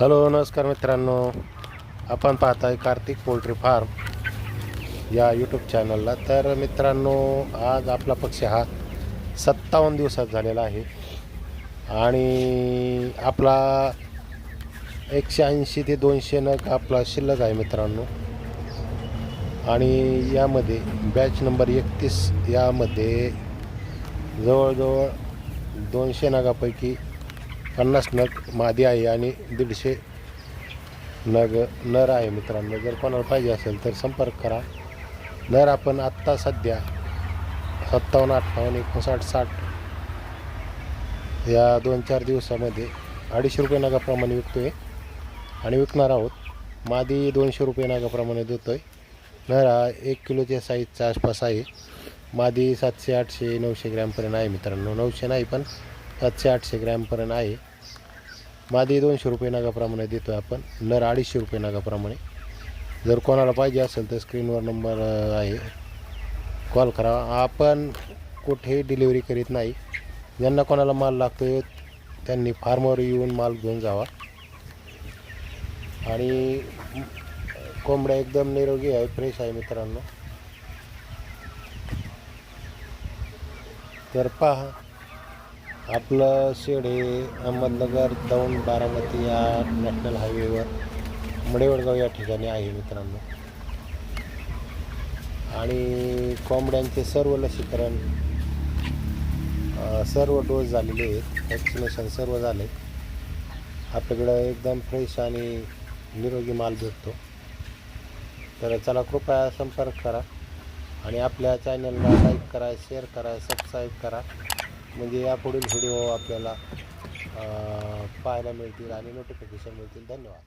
Hello नमस्कार मित्रांनो. आपण पाहताय कार्तिक पोल्ट्री फार्म या यूट्यूब चॅनलला तर मित्रांनो आज आपला पक्ष हा सत्तावन्न दिवसात झालेला आहे. आणि आपला एकशे ऐंशी ते दोनशे नग आपला शिल्लक आहे मित्रांनो. आणि यामध्ये बॅच नंबर एकतीस यामध्ये जवळजवळ दोनशे नगापैकी पन्नास नग मादी आहे आणि दीडशे नग नर आहे मित्रांनो. जर कोणाला पाहिजे असेल तर संपर्क करा. नर आपण आत्ता सध्या सत्तावन्न अठ्ठावन्न एकोणसाठ साठ या दोन चार दिवसामध्ये अडीचशे रुपये नगाप्रमाणे विकतो आहे आणि विकणार आहोत. मादी दोनशे रुपये नगाप्रमाणे देतो आहे नर हा एक किलोच्या साईजच्या आसपास आहे. मादी सातशे आठशे नऊशे ग्रॅमपर्यंत आहे मित्रांनो. नऊशे नाही पण सातशे आठशे ग्रॅमपर्यंत आहे. मादी दोनशे रुपये नागाप्रमाणे देतो आहे आपण. नर अडीचशे रुपये नागाप्रमाणे. जर कोणाला पाहिजे असेल तर स्क्रीनवर नंबर आहे. कॉल करा. आपण कुठेही डिलिव्हरी करीत नाही. ज्यांना कोणाला माल लागतो त्यांनी फार्मवर येऊन माल घेऊन जावा. आणि कोंबड्या एकदम निरोगी आहे फ्रेश आहे मित्रांनो. तर पहा. आपलं शेड हे अहमदनगर दौंड बारामती या नॅशनल हायवेवर मडेवडगाव या ठिकाणी आहे मित्रांनो. आणि कोंबड्यांचे सर्व लसीकरण सर्व डोस झालेले आहेत. वॅक्सिनेशन सर्व झाले. आपल्याकडं एकदम फ्रेश आणि निरोगी माल भेटतो. तर चला कृपया संपर्क करा आणि आपल्या चॅनलला लाईक करा शेअर करा सबस्क्राईब करा. म्हणजे यापुढील व्हिडिओ आपल्याला पाहायला मिळतील आणि नोटिफिकेशन मिळतील. धन्यवाद.